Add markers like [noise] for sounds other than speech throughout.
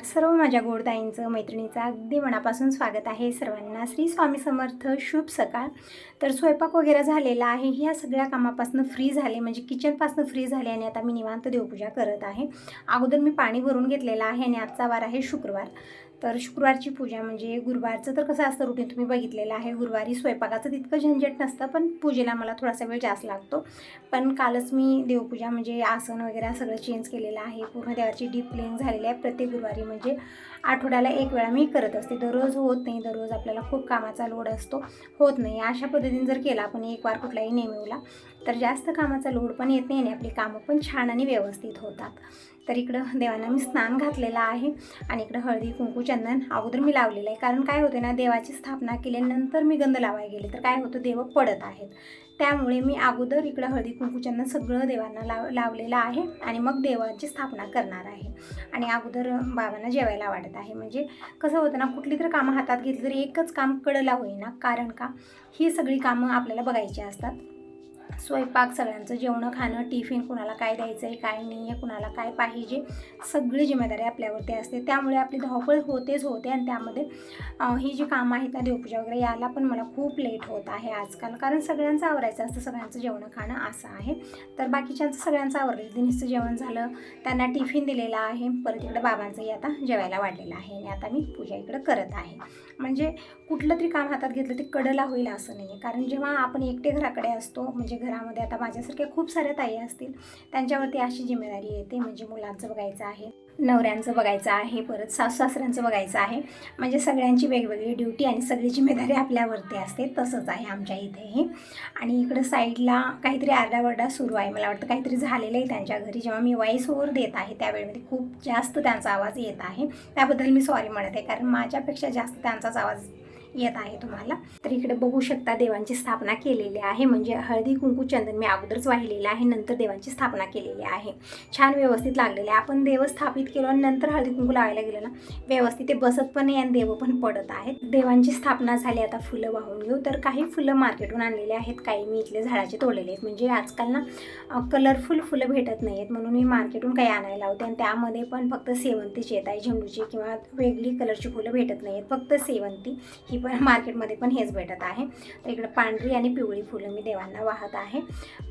नमस्कार. सर्व माझ्या गोडताईंचं मैत्रिणीचं अगदी मनापासून स्वागत आहे सर्वांना. श्री स्वामी समर्थ शुभ सकाळ. तर स्वयंपाक वगैरे झालेला आहे. ह्या सगळ्या कामापासून फ्री झाले. म्हणजे किचनपासून फ्री झाले आणि आता मी निवांत देवपूजा करत आहे. अगोदर मी पाणी भरून घेतलेलं आहे आणि आजचा वार आहे शुक्रवार. तर शुक्रवारची पूजा म्हणजे गुरुवारचं तर कसं असतं रुटीन तुम्ही बघितलेलं आहे गुरुवारी स्वयंपाकाचं तितकं झंझट नसतं पण पूजेला मला थोडासा वेळ जास्त लागतो. पण कालच मी देवपूजा म्हणजे आसन वगैरे सगळं चेंज केलेलं आहे. पूर्ण देवाची डीप क्लिनिंग झालेली आहे. प्रत्येक गुरुवारी म्हणजे आठवड्याला एक वेळा मी करत असते. दररोज होत नाही दररोज आपल्याला खूप कामाचा लोड असतो. होत नाही. अशा पद्धतीने जर केला आपण एक वार कुठलाही नेमिवला तर जास्त कामाचा लोड पण येत नाही आणि आपली कामं पण छान आणि व्यवस्थित होतात. तर इकडं देवांना मी स्नान घातलेलं आहे आणि इकडं हळदी कुंकू चंदन अगोदर मी लावलेलं आहे. कारण काय होते ना देवाची स्थापना केल्यानंतर मी गंध लावायला गेले तर काय होतं देव पडत आहेत. त्यामुळे मी अगोदर इकडं हळदी कुंकू चंदन सगळं देवांना लाव लावलेलं आहे आणि मग देवाची स्थापना करणार आहे. आणि अगोदर बाबांना जेवायला वाटत आहे. म्हणजे कसं होतं ना कुठली तर कामं हातात घेतली तरी एकच काम कडला होईना. कारण का? ही सगळी कामं आपल्याला बघायची असतात. स्वयंपाक सगळ्यांचं जेवणं खाणं टिफिन कुणाला काय द्यायचं आहे काय नाही आहे कुणाला काय पाहिजे सगळी जिम्मेदारी आपल्यावरती असते. त्यामुळे आपली धावपळ होतेच होते आणि त्यामध्ये ही जी कामं आहेत ना देवपूजा वगैरे याला पण मला खूप लेट होत आहे आजकाल. कारण सगळ्यांचं आवरायचं असतं सगळ्यांचं जेवणं खाणं असं आहे. तर बाकीच्यांचं सगळ्यांचं आवरलेलं दिनीचं जेवण झालं. त्यांना टिफिन दिलेला आहे. परत इकडं बाबांचंही आता जेवायला वाढलेलं आहे. आणि आता मी पूजा इकडं करत आहे. म्हणजे कुठलं तरी काम हातात घेतलं ते कडला होईल असं नाही आहे कारण जेव्हा आपण एकटे घराकडे असतो म्हणजे घरामध्ये आता माझ्यासारख्या खूप साऱ्या ताई असतील त्यांच्यावरती अशी जिम्मेदारी येते. म्हणजे मुलांचं बघायचं आहे नवऱ्यांचं बघायचं आहे परत सासू सासऱ्यांचं बघायचं आहे. म्हणजे सगळ्यांची वेगवेगळी ड्युटी आणि सगळी जिम्मेदारी आपल्यावरती असते. तसंच आहे आमच्या इथेही. आणि इकडं साईडला काहीतरी आरडावरडा सुरू आहे. मला वाटतं काहीतरी झालेलं आहे त्यांच्या घरी. जेव्हा मी वॉईस ओवर देत आहे त्यावेळेमध्ये खूप जास्त त्यांचा आवाज येत आहे. त्याबद्दल मी सॉरी म्हणत आहे. कारण माझ्यापेक्षा जास्त त्यांचाच आवाज येत आहे तुम्हाला. तर इकडे बघू शकता देवांची स्थापना केलेली आहे. म्हणजे हळदी कुंकू चंदन मी अगोदरच वाहिलेलं आहे. नंतर देवांची स्थापना केलेली आहे. छान व्यवस्थित लागलेले आहे. आपण देव स्थापित केलं आणि नंतर हळदी कुंकू लावायला गेलं ना व्यवस्थित ते बसत पण आहे आणि देव पण पडत आहेत. देवांची स्थापना झाली. आता फुलं वाहून घेऊ. तर काही फुलं मार्केटहून आणलेले आहेत. काही मी इथले झाडाचे तोडलेले आहेत. म्हणजे आजकाल ना कलरफुल फुलं भेटत नाही आहेत म्हणून मी मार्केटहून काही आणायला होते आणि त्यामध्ये पण फक्त सेवंतीची येत आहे झेंडूची किंवा वेगळी कलरची फुलं भेटत नाही आहेत फक्त सेवंती ही पण मार्केटमध्ये पण हेच भेटत आहे. तर इकडं पांढरी आणि पिवळी फुलं मी देवांना वाहत आहे.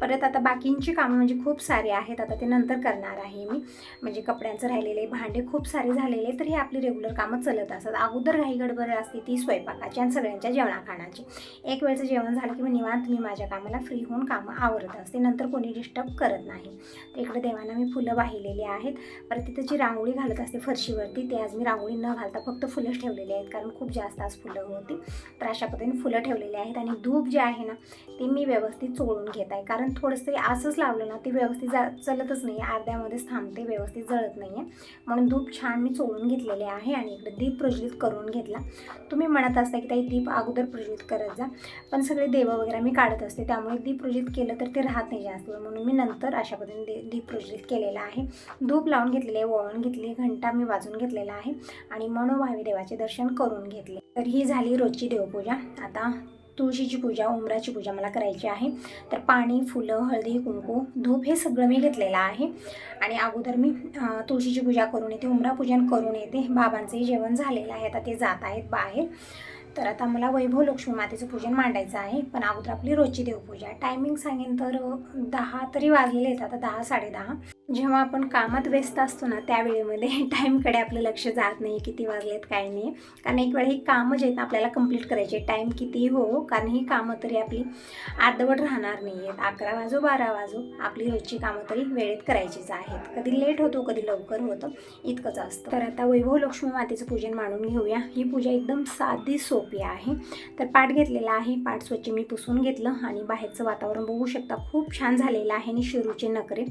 परत आता बाकींची कामं म्हणजे खूप सारी आहेत. आता ते नंतर करणार आहे मी. म्हणजे कपड्यांचं राहिलेले भांडे खूप सारे झालेले तर हे आपली रेग्युलर कामं चालत असतात. अगोदर घाई गडबड असते ती स्वयंपाकाची आणि सगळ्यांच्या जेवणाखाण्याची. एक वेळचं जेवण झालं की मी निवांत मी माझ्या कामाला फ्री होऊन कामं आवरत असते. नंतर कोणी डिस्टर्ब करत नाही. तर इकडे देवांना मी फुलं वाहिलेली आहेत. परत तिथं जी रांगोळी घालत असते फरशीवरती ते आज मी रांगोळी न घालता फक्त फुलंच ठेवलेली आहेत. कारण खूप जास्त आज फुलं होती. तर अशा पद्धतीने फुलं ठेवलेली आहेत आणि धूप जे आहे ना ते मी व्यवस्थित चोळून घेत आहे. कारण थोडंसं असंच लावलं ना ते व्यवस्थित जा चलतच नाही अर्ध्यामध्येच थांबते व्यवस्थित जळत नाही आहे म्हणून धूप छान मी चोळून घेतलेले आहे आणि इकडे दीप प्रज्वलित करून घेतला. तुम्ही म्हणत असता की ताई दीप अगोदर प्रज्वलित करत जा. पण सगळे देव वगैरे मी काढत असते. त्यामुळे दीप प्रज्वलित केलं तर ते राहत नाही जास्त. म्हणून मी नंतर अशा पद्धतीने दे दीप प्रज्वलित केलेला आहे. धूप लावून घेतलेले वळून घेतली घंटा मी वाजून घेतलेला आहे आणि मनोभावी देवाचे दर्शन करून घेतले. तर ही झाली रोजची देवपूजा. आता तुळशीची पूजा उमराची पूजा मला करायची आहे. तर पाणी फुलं हळदी कुंकू धूप हे सगळं मी घेतलेलं आहे. आणि अगोदर मी तुळशीची पूजा करून येते उमरा पूजन करून येते. बाबांचंही जेवण झालेलं आहे. आता ते जात आहेत बाहेर. तर आता मला वैभव लक्ष्मी मातेचं पूजन मांडायचं आहे. पण अगोदर आपली रोजची देवपूजा. टायमिंग सांगेन तर दहा तरी वाजलेले आहेत. आता दहा साडेदहा. जेव्हा आपण कामात व्यस्त असतो ना त्यावेळेमध्ये [laughs] टाईमकडे आपलं लक्ष जात नाही किती वाजलेत काय नाही. कारण एक वेळ ही कामं जे आहेत ना आपल्याला कंप्लीट करायची टाईम किती हो कारण ही कामं तरी आपली अर्धवट राहणार नाही आहेत. अकरा वाजो बारा वाजो आपली रोजची कामं तरी वेळेत करायचीच आहेत. कधी लेट होतो कधी लवकर होतं इतकंच असतं. तर आता वैभव लक्ष्मी मातेचं पूजन मांडून घेऊया. ही पूजा एकदम साधी सोपी आहे. तर पाठ घेतलेला आहे. पाठ स्वच्छ मी पुसून घेतलं आणि बाहेरचं वातावरण बघू शकता. खूप छान झालेलं आहे आणि शिरूचे नखरे.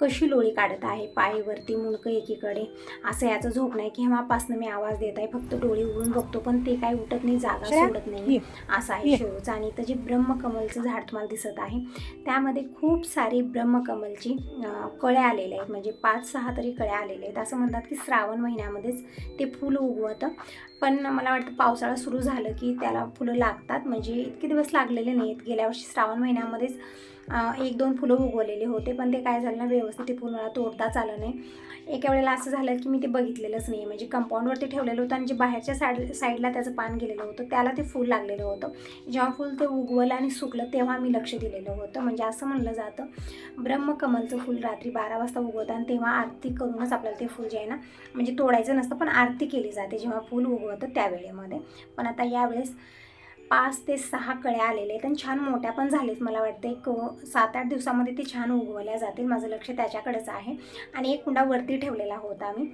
कशी लोळी काढत आहे. पायवरती मुंडकं एकीकडे. असं याचं झोप नाही केव्हापासनं मी आवाज देत आहे. फक्त डोळे उघडून बघतो पण ते काय उठत नाही जागा सोडत नाही. असं आहे शिरूचं. आणि इथं जे ब्रह्मकमलचं झाड तुम्हाला दिसत आहे त्यामध्ये खूप सारी ब्रह्मकमलची कळ्या आलेल्या आहेत. म्हणजे पाच सहा तरी कळ्या आलेल्या आहेत. असं म्हणतात की श्रावण महिन्यामध्येच ते फूल उगवतं. पण मला वाटतं पावसाळा सुरू झालं झालं की त्याला फुलं लागतात. म्हणजे इतके दिवस लागलेले नाहीत. गेल्या वर्षी श्रावण महिन्यामध्येच एक दोन फुलं उगवलेले होते. पण ते काय झालं ना व्यवस्थित ते फुल मला तोडताच आलं नाही. एका वेळेला असं झालं की मी ते बघितलेलंच नाही. म्हणजे कंपाऊंडवरती ठेवलेलं होतं आणि जे बाहेरच्या साईड साईडला त्याचं पान गेलेलं होतं त्याला ते फूल लागलेलं होतं. जेव्हा फूल ते उगवलं आणि सुकलं तेव्हा मी लक्ष दिलेलं होतं. म्हणजे असं म्हणलं जातं. ब्रह्मकमलचं फूल रात्री बारा वाजता उगवतं आणि तेव्हा आरती करूनच आपल्याला ते फूल जे आहे ना म्हणजे तोडायचं नसतं पण आरती केली जाते जेव्हा फूल उगवतं त्यावेळेमध्ये. पण आता यावेळेस पाच ते सहा कळ्या आलेल्या आहेत आणि छान मोठ्या पण झालेत मला वाटतं. एक सात आठ दिवसामध्ये ते छान उगवल्या जातील. माझं लक्ष त्याच्याकडेच आहे. आणि एक कुंडा वरती ठेवलेला होता मी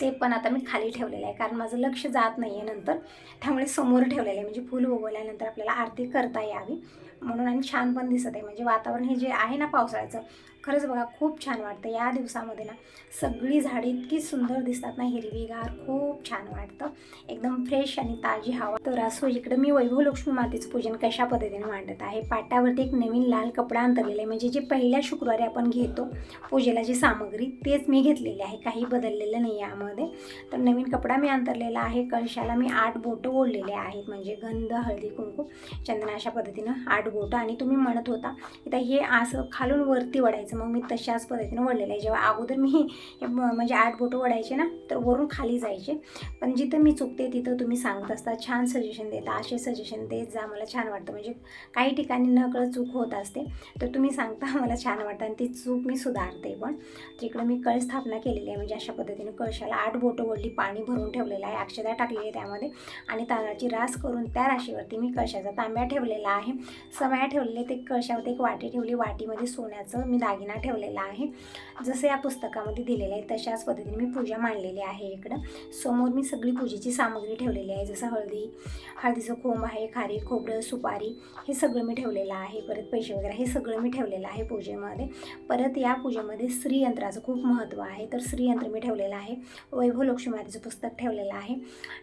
ते पण आता मी खाली ठेवलेलं आहे. कारण माझं लक्ष जात नाही आहे नंतर. त्यामुळे समोर ठेवलेलं आहे. म्हणजे फुल उगवल्यानंतर आपल्याला आरती करता यावी. म्हणून आणि छान पण दिसत आहे. म्हणजे वातावरण हे जे आहे ना पावसाळ्याचं खरंच बघा खूप छान वाटतं या दिवसामध्ये ना. सगळी झाडे इतकी सुंदर दिसतात ना हिरवीगार खूप छान वाटतं. एकदम फ्रेश आणि ताजी हवा. तर असो इकडं मी वैभव लक्ष्मी मातेचं पूजन कशा पद्धतीने मांडत आहे पाटावरती एक नवीन लाल कपडा अंतरलेला आहे. म्हणजे जे पहिल्या शुक्रवारी आपण घेतो पूजेला जी सामग्री तेच मी घेतलेली आहे. काही बदललेलं नाही यामध्ये. तर नवीन कपडा मी अंतरलेला आहे. कळशाला मी आठ बोटं ओढलेले आहेत. म्हणजे गंध हळदी कुंकू चंदन अशा पद्धतीनं आठ बोटं. आणि तुम्ही म्हणत होता की हे असं खालून वरती वडायचं मग मी तशाच पद्धतीनं वळलेलं आहे. जेव्हा अगोदर मी [laughs] हे म्हणजे आठ बोटं वडायचे ना तर वरून खाली जायचे. पण जिथं मी चुकते तिथं तुम्ही सांगत असता छान सजेशन देता असे सजेशन देत जा मला छान वाटतं. म्हणजे काही ठिकाणी नकळत चूक होत असते तर तुम्ही सांगता [laughs] मला छान वाटतं. आणि ती चूक मी सुधारते पण. तर मी कळ स्थापना केलेली आहे म्हणजे अशा पद्धतीने कळशाला आठ बोटं वडली पाणी भरून ठेवलेलं आहे अक्षदा टाकलेली आहे त्यामध्ये. आणि तांदळाची रास करून त्या राशीवरती मी कळशाचा तांब्या ठेवलेला आहे. समया ठेवलेले ते कळशावरती एक वाटी ठेवली वाटीमध्ये सोन्याचं मी दागिना ठेवलेला आहे. जसं या पुस्तकामध्ये दिलेलं आहे तशाच पद्धतीने मी पूजा मांडलेली आहे इकडं. समोर मी सगळी पूजेची सामग्री ठेवलेली आहे जसं हळदी हळदीचं कोंब आहे खारी खोबरं सुपारी हे सगळं मी ठेवलेलं आहे. परत पैसे वगैरे हे सगळं मी ठेवलेलं आहे पूजेमध्ये. परत या पूजेमध्ये स्त्रीयंत्राचं खूप महत्त्व आहे. तर स्त्रीयंत्र मी ठेवलेलं आहे. वैभव लक्ष्मी मातेचं पुस्तक ठेवलेलं आहे.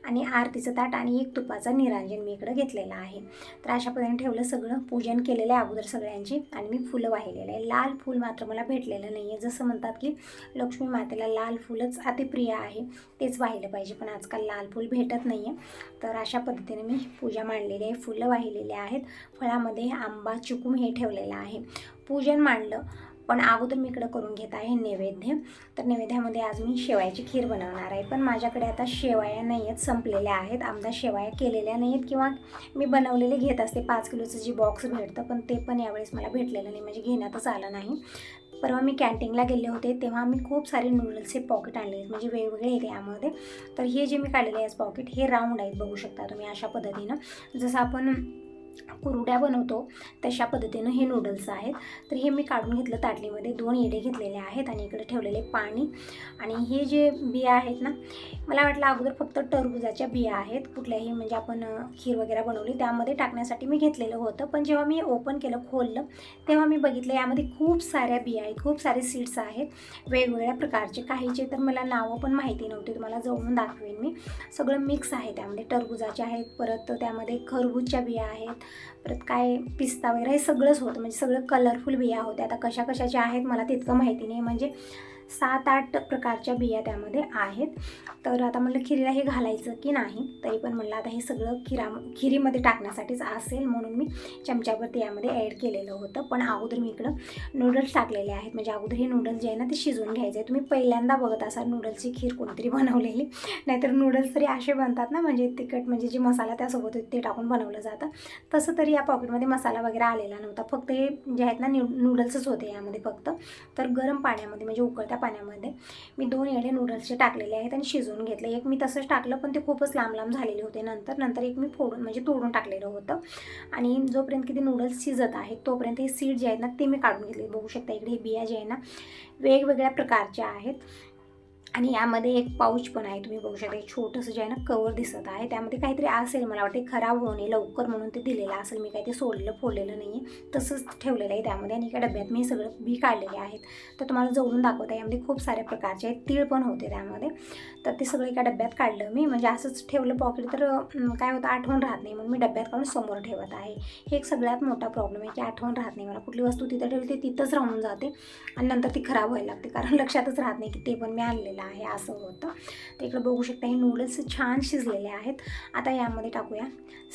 आणि आरतीचं ताट आणि एक तुपाचा निरांजन मी इकडं घेतलेलं आहे. तर अशा पद्धतीने ठेवलं सगळं. पूजन केलेलं आहे अगोदर सगळ्यांची. आणि मी फुलं वाहिलेलं आहे. लाल फूल मात्र मला भेटलेलं नाही आहे जसं म्हणतात की लक्ष्मी मातेला लाल फुलच अतिप्रिय आहे तेच वाहिलं पाहिजे. पण आजकाल लाल फूल भेटत नाही आहे तर अशा पद्धतीने मी पूजा मांडलेली आहे. फुलं वाहिलेली आहेत. फळामध्ये आंबा चिकूम हे ठेवलेलं आहे. पूजन मांडलं पण अगोदर मी इकडं करून घेत आहे नैवेद्य. तर नैवेद्यामध्ये आज मी शेवयाची खीर बनवणार आहे. पण माझ्याकडे आता शेवाया नाही आहेत संपलेल्या आहेत. आमदा शेवाया केलेल्या नाही आहेत किंवा मी बनवलेले घेत असते. पाच किलोचं जी बॉक्स भेटतं पण ते पण यावेळेस मला भेटलेलं नाही. म्हणजे घेण्यातच आलं नाही. परवा मी कॅन्टीनला गेले होते तेव्हा मी खूप सारे नूडल्सचे पॉकेट आणले आहेत. म्हणजे वेगवेगळे येते यामध्ये. तर हे जे मी काढलेले आहेत पॉकेट हे राऊंड आहेत बघू शकता तुम्ही अशा पद्धतीनं. जसं आपण कुरड्या बनवतो तशा पद्धतीनं हे नूडल्स आहेत. तर हे मी काढून घेतलं ताटलीमध्ये. दोन येडे घेतलेले आहेत आणि इकडे ठेवलेले पाणी. आणि हे जे बिया आहेत ना मला वाटलं अगोदर फक्त टरबुजाच्या बिया आहेत. कुठल्याही म्हणजे आपण खीर वगैरे बनवली त्यामध्ये टाकण्यासाठी मी घेतलेलं होतं. पण जेव्हा मी ओपन केलं खोललं तेव्हा मी बघितलं यामध्ये खूप साऱ्या बिया आहेत खूप सारे सीड्स आहेत. वेगवेगळ्या प्रकारचे काहीचे तर मला नावं पण माहिती नव्हती. तुम्हाला जवळून दाखवेन मी. सगळं मिक्स आहे त्यामध्ये. टरबुजाचे आहेत परत त्यामध्ये खरबूजच्या बिया आहेत परत काय पिस्ता वगैरे हे सगळंच होतं. म्हणजे सगळं कलरफुल बिया होत्या. आता कशा कशाच्या आहेत मला तितकं माहिती नाही. म्हणजे सात आठ प्रकारच्या बिया त्यामध्ये आहेत. तर आता म्हटलं खिरीला हे घालायचं की नाही तरी पण म्हणलं आता हे सगळं खिरा खिरीमध्ये टाकण्यासाठीच असेल म्हणून मी चमच्यावरती यामध्ये ॲड केलेलं होतं. पण अगोदर मी इकडं नूडल्स टाकलेले आहेत. म्हणजे अगोदर हे नूडल्स जे आहे ना ते शिजवून घ्यायचे आहे तुम्ही पहिल्यांदा बघत असाल नूडल्सची खीर कोणतरी बनवलेली. नाहीतर नूडल्स तरी असे बनतात ना म्हणजे तिखट म्हणजे जे मसाला त्यासोबत ते टाकून बनवलं जातं. तसं तरी या पॉकेटमध्ये मसाला वगैरे आलेला नव्हता. फक्त हे जे आहेत ना न्यू नूडल्सच होते यामध्ये फक्त. तर गरम पाण्यामध्ये म्हणजे उकळत्या पाण्यामध्ये. मी दोन येडे नूडल्सचे टाकलेले आहेत आणि शिजवून घेतले. एक मी तसंच टाकलं पण ते खूपच लांब लांब झालेले होते नंतर. नंतर एक मी फोडून म्हणजे तोडून टाकलेलं होतं. आणि जोपर्यंत की ते नूडल्स शिजत आहेत तोपर्यंत हे सीड जे आहेत ना ते मी काढून घेतले. बघू शकता इकडे हे बिया जे आहे ना वेगवेगळ्या प्रकारच्या आहेत. आणि यामध्ये एक पाऊच पण आहे तुम्ही बघू शकता. एक छोटंसं जे आहे ना कवर दिसत आहे. त्यामध्ये काहीतरी असेल मला वाटते खराब होऊ नये लवकर म्हणून ते दिलेलं असेल. मी काही ते सोडलेलं फोडलेलं नाही आहे तसंच ठेवलेलं आहे त्यामध्ये आणि एका डब्यात मी सगळं बी काढलेले आहेत. तर तुम्हाला जवळून दाखवत आहे यामध्ये खूप साऱ्या प्रकारचे आहेत. तीळ पण होते त्यामध्ये. तर ते सगळं एका डब्यात काढलं मी. म्हणजे असंच ठेवलं पॉकेट तर काय होतं आठवण राहत नाही. म्हणून मी डब्यात काढून समोर ठेवत आहे. हे एक सगळ्यात मोठा प्रॉब्लेम आहे की आठवण राहत नाही मला. कुठली वस्तू तिथं ठेवली ती तिथंच राहून जाते आणि नंतर ती खराब व्हायला लागते. कारण लक्षातच राहत नाही की ते पण मी आणलेलं आहे असं होतं. तर इकडं बघू शकता हे नूडल्स छान शिजलेले आहेत. आता यामध्ये टाकूया.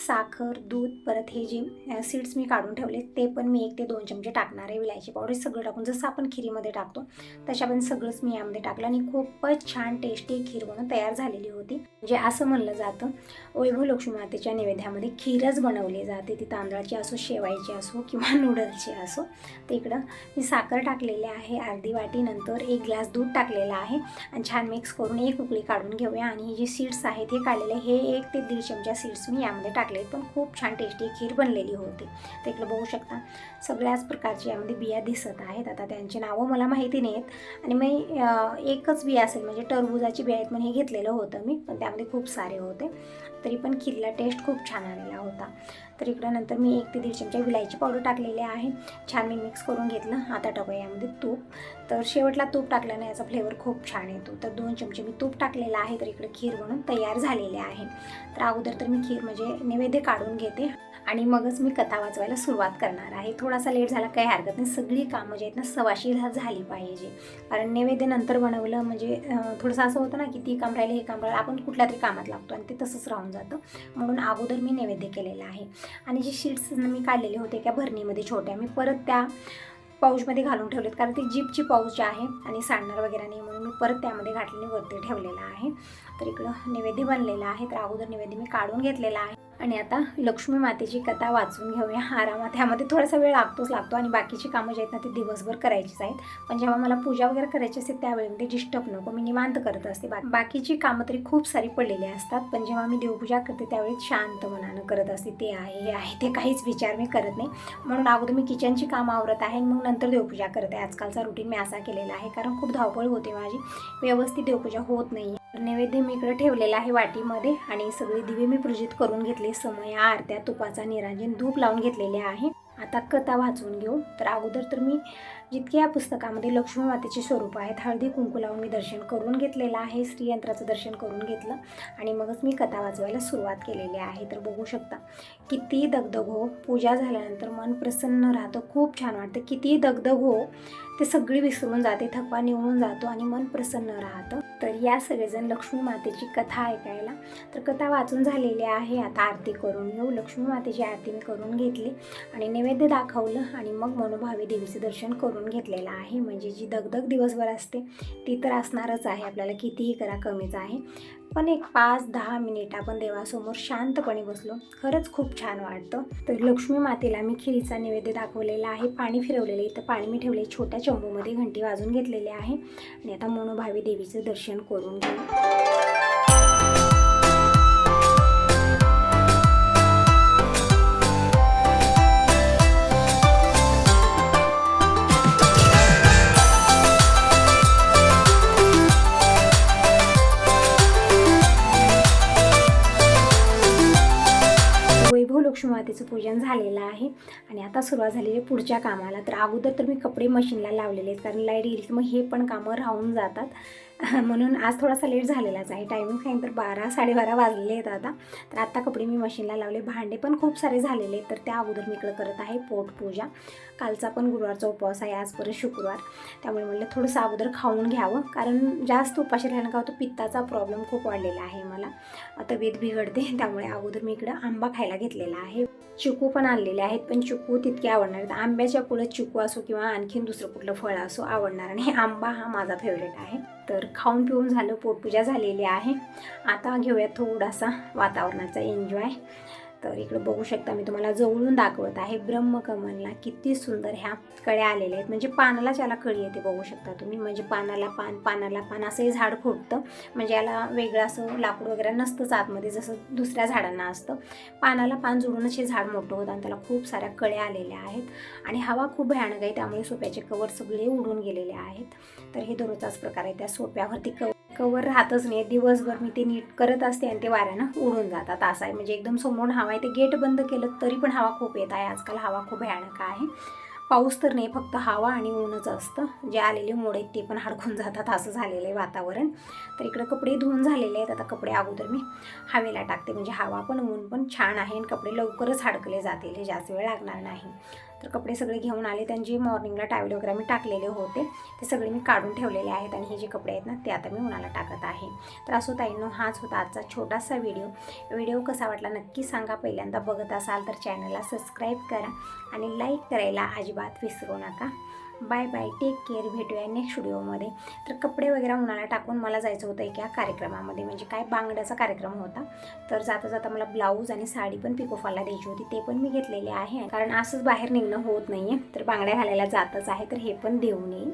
साखर दूध परत हे जे सीड्स मी काढून ठेवले ते पण मी एक ते दोन चमचे टाकणार आहे. विलायची पावडर सगळं टाकून जसं आपण खिरीमध्ये टाकतो तशा पण सगळंच मी यामध्ये टाकलं आणि खूपच छान टेस्टी खीर म्हणून तयार झालेली होती. म्हणजे असं म्हणलं जातं वैभव लक्ष्मी मातेच्या नैवेद्यामध्ये खीरच बनवली जाते. ती तांदळाची असो शेवायची असो किंवा नूडल्सची असो. तर इकडं मी साखर टाकलेली आहे अर्धी वाटीनंतर एक ग्लास दूध टाकलेलं आहे. आणि छान मिक्स करून एक उकळी काढून घेऊया. आणि जी सीड्स आहेत हे काढलेले हे एक ते दीड चमचा सीड्स मी यामध्ये टाकले पण खूप छान टेस्टी खीर बनलेली होती. तर इकडं बघू शकता सगळ्याच प्रकारची यामध्ये बिया दिसत आहेत. आता त्यांची नावं मला माहिती नाही आहेत आणि मी एकच बिया असेल म्हणजे टरबुजाची बिया आहेत म्हणून हे घेतलेलं होतं मी. पण त्यामध्ये खूप सारे होते. तरी पण खीरला टेस्ट खूप छान आलेला होता. तर इकडं नंतर मी एक ते दीड चमचा विलायची पावडर टाकलेली आहे. छान मी मिक्स करून घेतलं. आता टाकूया यामध्ये तूप. तर शेवटला तूप टाकल्याने याचा फ्लेवर खूप छान येतो. तर दोन चमचे मी तूप टाकलेलं आहे तर इकडे खीर बनून तयार झालेले आहे. तर अगोदर तर मी खीर म्हणजे नैवेद्य काढून घेते आणि मगच मी कथा वाचवायला सुरुवात करणार आहे. थोडासा लेट झाला काही हरकत नाही. सगळी कामं जी आहेत ना सवाशी झाली पाहिजे. कारण नैवेद्य नंतर बनवलं म्हणजे थोडंसं असं होतं ना की ती काम राहिली हे काम राहिलं आपण कुठल्या तरी कामात लागतो आणि ते तसंच राहून जातं. म्हणून अगोदर मी नैवेद्य केलेलं आहे. आणि जे शीट्स मी काढलेले होते त्या भरणीमध्ये छोट्या मी परत त्या पाऊचमध्ये घालून ठेवलेत. कारण ती जीपची पाऊच आहे आणि सांडणार वगैरे नाही म्हणून मी परत त्यामध्ये घातलेली वरती ठेवलेलं आहे. तर इकडं नैवेद्य बनलेला आहे. तर अगोदर नैवेद्य मी काढून घेतलेला आहे. आणि आता लक्ष्मी मातेची कथा वाचून घेऊया आरामात. ह्यामध्ये थोडासा वेळ लागतोच लागतो आणि बाकीची कामं जी आहेत ना ती दिवसभर करायचीच आहेत. पण जेव्हा मला पूजा वगैरे करायची असते त्यावेळी ते डिस्टर्ब नको मी निवांत करत असते. बा बाकीची कामं तरी खूप सारी पडलेली असतात पण जेव्हा मी देवपूजा करते त्यावेळी शांत मनानं करत असते. ते आहे हे आहे ते काहीच विचार मी करत नाही. म्हणून अगोदर मी किचनची कामं आवरत आहे मग नंतर देवपूजा करत. आहे आजकालचा रुटीन मी असा केलेला आहे कारण खूप धावपळ होते माझी. व्यवस्थित देवपूजा होत नाही नैवेद्य मी इकडे ठेवलेला आहे वाटीमध्ये आणि सगळे दिवे मी पूजित करून घेतले. समय आरत्या तुपाचा निरांजन धूप लावून घेतलेले आहे. आता कथा वाचून घेऊ. तर अगोदर तर मी जितके या पुस्तकामध्ये लक्ष्मी मातेचे स्वरूप आहेत हळदी कुंकू लावून मी दर्शन करून घेतलेलं आहे श्रीयंत्राचं दर्शन करून घेतलं आणि मगच मी कथा वाचवायला सुरुवात केलेली आहे. तर बघू शकता किती दगदग हो. पूजा झाल्यानंतर मन प्रसन्न राहतं. खूप छान वाटतं. किती दगदग हो. ते सगळी विसरून जाते थकवा निवळून जातो आणि मन प्रसन्न राहतं. तर या सगळेजण लक्ष्मी मातेची कथा ऐकायला. तर कथा वाचून झालेली आहे. आता आरती करून घेऊ. लक्ष्मी मातेची आरती मी करून घेतली आणि नैवेद्य दाखवलं आणि मग मनोभावी देवीचं दर्शन करून घेतलेला आहे. म्हणजे जी दगदग दिवसभर असते ती तर असणारच आहे. आपल्याला कितीही करा कमीच आहे. पण एक पाच दहा मिनिट आपण देवासमोर शांतपणे बसलो. खरंच खूप छान वाटतं. तर लक्ष्मी मातेला मी खिरीचा नैवेद्य दाखवलेला आहे. पाणी फिरवलेलं इथं तर पाणी मी ठेवले छोट्या चंबूमध्ये घंटी वाजून घेतलेले आहे. आणि आता मनोभावी देवीचं दर्शन करून घेऊ. वैभव मातेचं पूजन झालेलं आहे. आणि आता सुरुवात झालेली आहे पुढच्या कामाला. तर अगोदर तर मी कपडे मशीनला लावलेले आहेत. कारण लाइट गेली की मग हे पण कामं राहून जातात. [laughs] म्हणून आज थोडासा लेट झालेलाच आहे. टायमिंग काय तर बारा साडेबारा वाजलेले आहेत आता. तर आत्ता कपडे मी मशीनला लावले. भांडे पण खूप सारे झालेले आहेत. तर त्या अगोदर मी इकडं करत आहे पोटपूजा कालचा पण गुरुवारचा उपवास आहे. आज परत शुक्रवार. त्यामुळे म्हटलं थोडंसं अगोदर खाऊन घ्यावं. कारण जास्त उपाशी राहिलं का होतं पित्ताचा प्रॉब्लेम खूप वाढलेला आहे मला. तब्येत बिघडते. [laughs] त्यामुळे अगोदर मी इकडं आंबा खायला घेतलेला आहे. चिकू पण आणलेले आहेत पण चिकू तितके आवडणार आहेत आंब्याच्या पुढं चिकू असो किंवा आणखीन दुसरं कुठलं फळ असो आवडणार आणि आंबा हा माझा फेवरेट आहे. तर खाऊन पिऊन झालं पोटपूजा झालेली आहे. आता घेऊया थोडासा वातावरणाचा एन्जॉय तर इकडं बघू शकता मी तुम्हाला जवळून दाखवत आहे. ब्रह्मकमलला किती सुंदर ह्या कळ्या आलेल्या आहेत. म्हणजे पानालाच याला कळी येते बघू शकता तुम्ही. म्हणजे पानाला पान पानाला पान असं हे झाड फुटतं. म्हणजे याला वेगळं असं लाकूड वगैरे नसतंच आतमध्ये जसं दुसऱ्या झाडांना असतं. पानाला पान जोडूनच हे झाड मोठं होतं आणि त्याला खूप साऱ्या कळ्या आलेल्या आहेत. आणि हवा खूप भयानक आहे त्यामुळे सोप्याचे कवर सगळे उडून गेलेले आहेत. तर हे दररोजचाच प्रकार आहे त्या सोप्यावरती कवर कवर राहतच नाही. दिवसभर मी ते नीट करत असते आणि ते वाऱ्यानं उडून जातात. असं आहे. म्हणजे एकदम समोर हवा आहे. ते गेट बंद केलं तरी पण हवा खूप येत आहे. आजकाल हवा खूप भयानक आहे. पाऊस तर नाही फक्त हवा आणि ऊनच असतं. जे आलेले मोड आहेत ते पण हडकून जातात. असं झालेलं आहे वातावरण. तर इकडं कपडे धुवून झालेले आहेत. आता कपडे अगोदर मी हवेला टाकते. म्हणजे हवा पण ऊन पण छान आहे आणि कपडे लवकरच हडकले जातील. हे जास्त वेळ लागणार नाही. तर कपडे सगळे घेऊन आले. त्यांची मॉर्निंगला टावेल वगैरे मी टाकलेले होते. ते सगळे मी काढून ठेवलेले आहेत आणि हे जे कपडे आहेत ना ते आता मी उन्हाला टाकत आहे. तर असो ताईंनो हाच होता आजचा छोटासा व्हिडिओ व्हिडिओ कसा वाटला नक्की सांगा. पहिल्यांदा बघत असाल तर चॅनलला सबस्क्राईब करा आणि लाईक करायला अजिबात विसरू नका. बाय बाय टेक केअर भेटूया नेक्स्ट व्हिडिओमध्ये तर कपडे वगैरे उन्हाला टाकून मला जायचं होतं एका कार्यक्रमामध्ये म्हणजे काय बांगड्याचा कार्यक्रम होता. तर जाता जाता मला ब्लाऊज आणि साडी पण पिकोफॉलला द्यायची होती ते पण मी घेतलेले आहे. कारण असंच बाहेर निघणं होत नाही आहे तर बांगड्या घालायला जातच आहे तर हे पण देऊन येईल